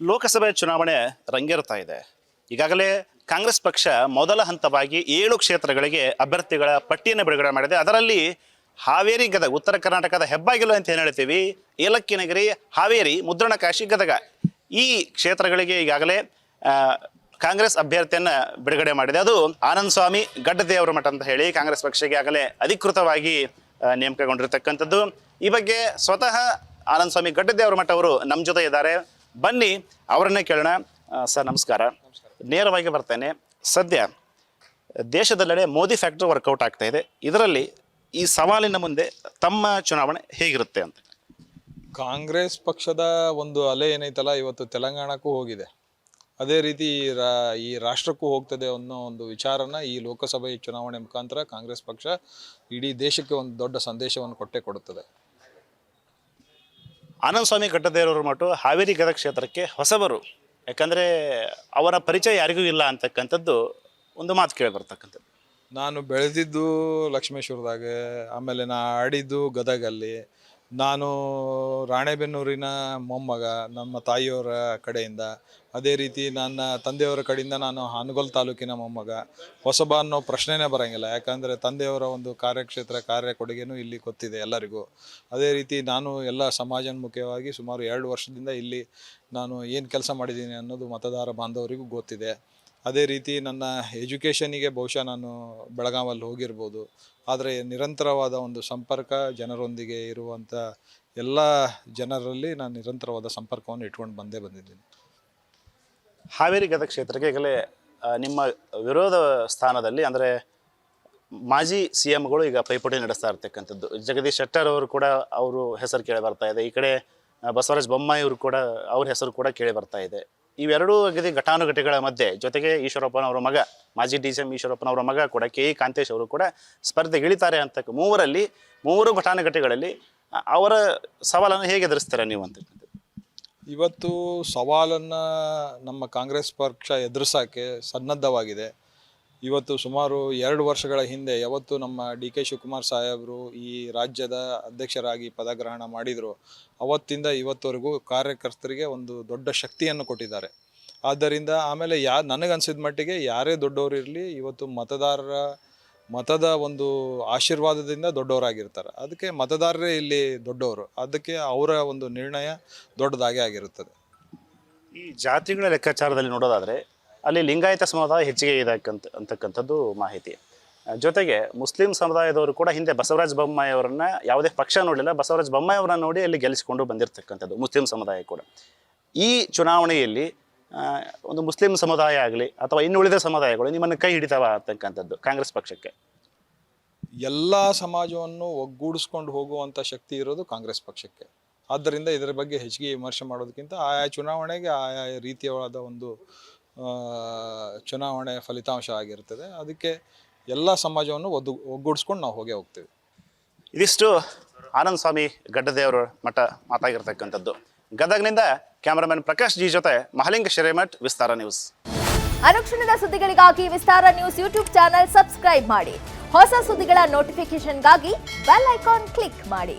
ಲೋಕಸಭೆ ಚುನಾವಣೆ ರಂಗೇರ್ತಾ ಇದೆ. ಈಗಾಗಲೇ ಕಾಂಗ್ರೆಸ್ ಪಕ್ಷ ಮೊದಲ ಹಂತವಾಗಿ ಏಳು ಕ್ಷೇತ್ರಗಳಿಗೆ ಅಭ್ಯರ್ಥಿಗಳ ಪಟ್ಟಿಯನ್ನು ಬಿಡುಗಡೆ ಮಾಡಿದೆ. ಅದರಲ್ಲಿ ಹಾವೇರಿ ಗದಗ, ಉತ್ತರ ಕರ್ನಾಟಕದ ಹೆಬ್ಬಾಗಿಲು ಅಂತ ಏನು ಹೇಳ್ತೀವಿ? ಏಲಕ್ಕಿನಗಿರಿ ಹಾವೇರಿ, ಮುದ್ರಣ ಕಾಶಿ ಗದಗ ಈ ಕ್ಷೇತ್ರಗಳಿಗೆ ಈಗಾಗಲೇ ಕಾಂಗ್ರೆಸ್ ಅಭ್ಯರ್ಥಿಯನ್ನು ಬಿಡುಗಡೆ ಮಾಡಿದೆ. ಅದು ಆನಂದ್ ಸ್ವಾಮಿ ಗಡ್ಡದೇವರ ಮಠ ಅಂತ ಹೇಳಿ ಕಾಂಗ್ರೆಸ್ ಪಕ್ಷಕ್ಕೆ ಈಗಾಗಲೇ ಅಧಿಕೃತವಾಗಿ ನೇಮಕಗೊಂಡಿರತಕ್ಕಂಥದ್ದು ನೇಮಕಗೊಂಡಿರ್ತಕ್ಕಂಥದ್ದು. ಈ ಬಗ್ಗೆ ಸ್ವತಃ ಆನಂದ್ ಸ್ವಾಮಿ ಗಡ್ಡದೇವರ ಮಠ ಅವರು ನಮ್ಮ ಜೊತೆ ಇದ್ದಾರೆ. ಬನ್ನಿ, ಅವರನ್ನೇ ಕೇಳೋಣ. ಸರ್, ನಮಸ್ಕಾರ. ನೇರವಾಗಿ ಬರ್ತೇನೆ. ಸದ್ಯ ದೇಶದಲ್ಲೆಡೆ ಮೋದಿ ಫ್ಯಾಕ್ಟ್ರಿ ವರ್ಕೌಟ್ ಆಗ್ತಾ ಇದೆ. ಇದರಲ್ಲಿ ಈ ಸವಾಲಿನ ಮುಂದೆ ತಮ್ಮ ಚುನಾವಣೆ ಹೇಗಿರುತ್ತೆ ಅಂತ. ಕಾಂಗ್ರೆಸ್ ಪಕ್ಷದ ಒಂದು ಅಲೆ ಏನೈತಲ್ಲ, ಇವತ್ತು ತೆಲಂಗಾಣಕ್ಕೂ ಹೋಗಿದೆ. ಅದೇ ರೀತಿ ರಾ- ಈ ರಾಷ್ಟ್ರಕ್ಕೂ ಹೋಗ್ತದೆ ಅನ್ನೋ ಒಂದು ವಿಚಾರನ ಈ ಲೋಕಸಭೆ ಚುನಾವಣೆ ಮುಖಾಂತರ ಕಾಂಗ್ರೆಸ್ ಪಕ್ಷ ಇಡೀ ದೇಶಕ್ಕೆ ಒಂದು ದೊಡ್ಡ ಸಂದೇಶವನ್ನು ಕೊಟ್ಟೆ ಕೊಡುತ್ತದೆ. ಆನಂದ್ ಸ್ವಾಮಿ ಮಟ್ಟು ಹಾವೇರಿ ಗದ ಕ್ಷೇತ್ರಕ್ಕೆ ಹೊಸಬರು. ಯಾಕಂದರೆ ಅವರ ಪರಿಚಯ ಯಾರಿಗೂ ಇಲ್ಲ ಅಂತಕ್ಕಂಥದ್ದು ಒಂದು ಮಾತು ಕೇಳಿ ಬರ್ತಕ್ಕಂಥದ್ದು. ನಾನು ಬೆಳೆದಿದ್ದು ಲಕ್ಷ್ಮೇಶ್ವರದಾಗ, ಆಮೇಲೆ ನಾ ಆಡಿದ್ದು ಗದಗಲ್ಲಿ. ನಾನು ರಾಣೆಬೆನ್ನೂರಿನ ಮೊಮ್ಮಗ, ನಮ್ಮ ತಾಯಿಯವರ ಕಡೆಯಿಂದ. ಅದೇ ರೀತಿ ನನ್ನ ತಂದೆಯವರ ಕಡೆಯಿಂದ ನಾನು ಹಾನಗೋಲ್ ತಾಲೂಕಿನ ಮೊಮ್ಮಗ. ಹೊಸಬ ಅನ್ನೋ ಪ್ರಶ್ನೆನೇ ಬರೋಂಗಿಲ್ಲ. ಯಾಕಂದರೆ ತಂದೆಯವರ ಒಂದು ಕಾರ್ಯಕ್ಷೇತ್ರ, ಕಾರ್ಯ ಕೊಡುಗೆನೂ ಇಲ್ಲಿ ಗೊತ್ತಿದೆ ಎಲ್ಲರಿಗೂ. ಅದೇ ರೀತಿ ನಾನು ಎಲ್ಲ ಸಮಾಜೋನ್ಮುಖವಾಗಿ ಸುಮಾರು ಎರಡು ವರ್ಷದಿಂದ ಇಲ್ಲಿ ನಾನು ಏನು ಕೆಲಸ ಮಾಡಿದ್ದೀನಿ ಅನ್ನೋದು ಮತದಾರ ಬಾಂಧವರಿಗೂ ಗೊತ್ತಿದೆ. ಅದೇ ರೀತಿ ನನ್ನ ಎಜುಕೇಷನಿಗೆ ಬಹುಶಃ ನಾನು ಬೆಳಗಾವಲ್ಲಿ ಹೋಗಿರ್ಬೋದು. ಆದರೆ ನಿರಂತರವಾದ ಒಂದು ಸಂಪರ್ಕ ಜನರೊಂದಿಗೆ ಇರುವಂಥ ಎಲ್ಲ ಜನರಲ್ಲಿ ನಾನು ನಿರಂತರವಾದ ಸಂಪರ್ಕವನ್ನು ಇಟ್ಕೊಂಡು ಬಂದೇ ಬಂದಿದ್ದೀನಿ. ಹಾವೇರಿ ಗದಗ ಕ್ಷೇತ್ರಕ್ಕೆ ಈಗಲೇ ನಿಮ್ಮ ವಿರೋಧ ಸ್ಥಾನದಲ್ಲಿ ಅಂದರೆ ಮಾಜಿ ಸಿ ಎಮ್ಗಳು ಈಗ ಪೈಪೋಟಿ ನಡೆಸ್ತಾ ಇರ್ತಕ್ಕಂಥದ್ದು. ಜಗದೀಶ್ ಶೆಟ್ಟರ್ ಅವರು ಕೂಡ ಅವರು ಹೆಸರು ಕೇಳಿ ಬರ್ತಾ ಇದೆ. ಈ ಕಡೆ ಬಸವರಾಜ ಬೊಮ್ಮಾಯಿ ಅವರು ಕೂಡ ಅವ್ರ ಹೆಸರು ಕೂಡ ಕೇಳಿ ಬರ್ತಾ ಇದೆ. ಇವೆರಡೂ ಅಗದಿ ಘಟಾನುಘಟಿಗಳ ಮಧ್ಯೆ. ಜೊತೆಗೆ ಈಶ್ವರಪ್ಪನವರ ಮಗ, ಮಾಜಿ ಡಿ ಸಿ ಎಂ ಈಶ್ವರಪ್ಪನವರ ಮಗ ಕೂಡ ಕೆ. ಕಾಂತೇಶ್ ಅವರು ಕೂಡ ಸ್ಪರ್ಧೆಗೆ ಇಳಿತಾರೆ ಅಂತ ಮೂವರಲ್ಲಿ, ಮೂವರು ಘಟಾನುಘಟಿಗಳಲ್ಲಿ. ಅವರ ಸವಾಲನ್ನು ಹೇಗೆ ಎದುರಿಸ್ತಾರೆ ನೀವು ಅಂತ ಇವತ್ತು ಸವಾಲನ್ನು ನಮ್ಮ ಕಾಂಗ್ರೆಸ್ ಪಕ್ಷ ಎದುರಿಸೋಕ್ಕೆ ಸನ್ನದ್ಧವಾಗಿದೆ. ಇವತ್ತು ಸುಮಾರು ಎರಡು ವರ್ಷಗಳ ಹಿಂದೆ ಯಾವತ್ತು ನಮ್ಮ ಡಿ ಕೆ ಶಿವಕುಮಾರ್ ಸಾಹೇಬರು ಈ ರಾಜ್ಯದ ಅಧ್ಯಕ್ಷರಾಗಿ ಪದಗ್ರಹಣ ಮಾಡಿದರು. ಅವತ್ತಿಂದ ಇವತ್ತವರೆಗೂ ಕಾರ್ಯಕರ್ತರಿಗೆ ಒಂದು ದೊಡ್ಡ ಶಕ್ತಿಯನ್ನು ಕೊಟ್ಟಿದ್ದಾರೆ. ಆದ್ದರಿಂದ ಆಮೇಲೆ ಯಾ, ನನಗನ್ಸಿದ ಮಟ್ಟಿಗೆ ಯಾರೇ ದೊಡ್ಡವರು ಇರಲಿ, ಇವತ್ತು ಮತದಾರರ, ಮತದ ಒಂದು ಆಶೀರ್ವಾದದಿಂದ ದೊಡ್ಡವರಾಗಿರ್ತಾರೆ. ಅದಕ್ಕೆ ಮತದಾರರೇ ಇಲ್ಲಿ ದೊಡ್ಡವರು. ಅದಕ್ಕೆ ಅವರ ಒಂದು ನಿರ್ಣಯ ದೊಡ್ಡದಾಗೇ ಆಗಿರುತ್ತದೆ. ಈ ಜಾತಿಗಳ ಲೆಕ್ಕಾಚಾರದಲ್ಲಿ ನೋಡೋದಾದ್ರೆ ಅಲ್ಲಿ ಲಿಂಗಾಯತ ಸಮುದಾಯ ಹೆಚ್ಚಿಗೆ ಇದೆ ಅಂತಕ್ಕಂಥ ಅಂತಕ್ಕಂಥದ್ದು ಮಾಹಿತಿ. ಜೊತೆಗೆ ಮುಸ್ಲಿಂ ಸಮುದಾಯದವರು ಕೂಡ ಹಿಂದೆ ಬಸವರಾಜ ಬೊಮ್ಮಾಯಿ ಅವರನ್ನ ಯಾವುದೇ ಪಕ್ಷ ನೋಡಲಿಲ್ಲ. ಬಸವರಾಜ ಬೊಮ್ಮಾಯಿ ನೋಡಿ ಅಲ್ಲಿ ಗೆಲ್ಲಿಸಿಕೊಂಡು ಬಂದಿರತಕ್ಕಂಥದ್ದು ಮುಸ್ಲಿಂ ಸಮುದಾಯ ಕೂಡ. ಈ ಚುನಾವಣೆಯಲ್ಲಿ ಒಂದು ಮುಸ್ಲಿಂ ಸಮುದಾಯ ಆಗಲಿ ಅಥವಾ ಇನ್ನುಳಿದ ಸಮುದಾಯಗಳು ನಿಮ್ಮನ್ನು ಕೈ ಹಿಡಿತಾವ ಅಂತಕ್ಕಂಥದ್ದು ಕಾಂಗ್ರೆಸ್ ಪಕ್ಷಕ್ಕೆ? ಎಲ್ಲ ಸಮಾಜವನ್ನು ಒಗ್ಗೂಡಿಸ್ಕೊಂಡು ಹೋಗುವಂಥ ಶಕ್ತಿ ಇರೋದು ಕಾಂಗ್ರೆಸ್ ಪಕ್ಷಕ್ಕೆ. ಆದ್ದರಿಂದ ಇದರ ಬಗ್ಗೆ ಹೆಚ್ಚಿಗೆ ವಿಮರ್ಶೆ ಮಾಡೋದಕ್ಕಿಂತ ಆಯಾ ಚುನಾವಣೆಗೆ ಆಯಾ ರೀತಿಯಾದ ಒಂದು ಚುನಾವಣೆ ಫಲಿತಾಂಶ ಆಗಿರ್ತದೆ. ಅದಕ್ಕೆ ಎಲ್ಲ ಸಮಾಜವನ್ನು ಒದ್ದು ಒಗ್ಗೂಡಿಸ್ಕೊಂಡು ನಾವು ಹೋಗೇ ಹೋಗ್ತೀವಿ. ಇದಿಷ್ಟು ಆನಂದ್ ಸ್ವಾಮಿ ಗಡ್ಡದೇವರ ಮಠ ಮಾತಾಗಿರ್ತಕ್ಕಂಥದ್ದು. ಗದಗ್ನಿಂದ ಕ್ಯಾಮರಾಮನ್ ಪ್ರಕಾಶ್ ಜಿ ಜೊತೆ ಮಹಲಿಂಗ ಶಿರೇಮಠ್ ವಿಸ್ತಾರ ನ್ಯೂಸ್. ಅನುಕ್ಷಣದ ಸುದ್ದಿಗಳಿಗಾಗಿ Vistara news YouTube channel subscribe ಮಾಡಿ. ಹೊಸ ಸುದ್ದಿಗಳ ನೋಟಿಫಿಕೇಶನ್ಗಾಗಿ ಬೆಲ್ ಐಕಾನ್ ಕ್ಲಿಕ್ ಮಾಡಿ.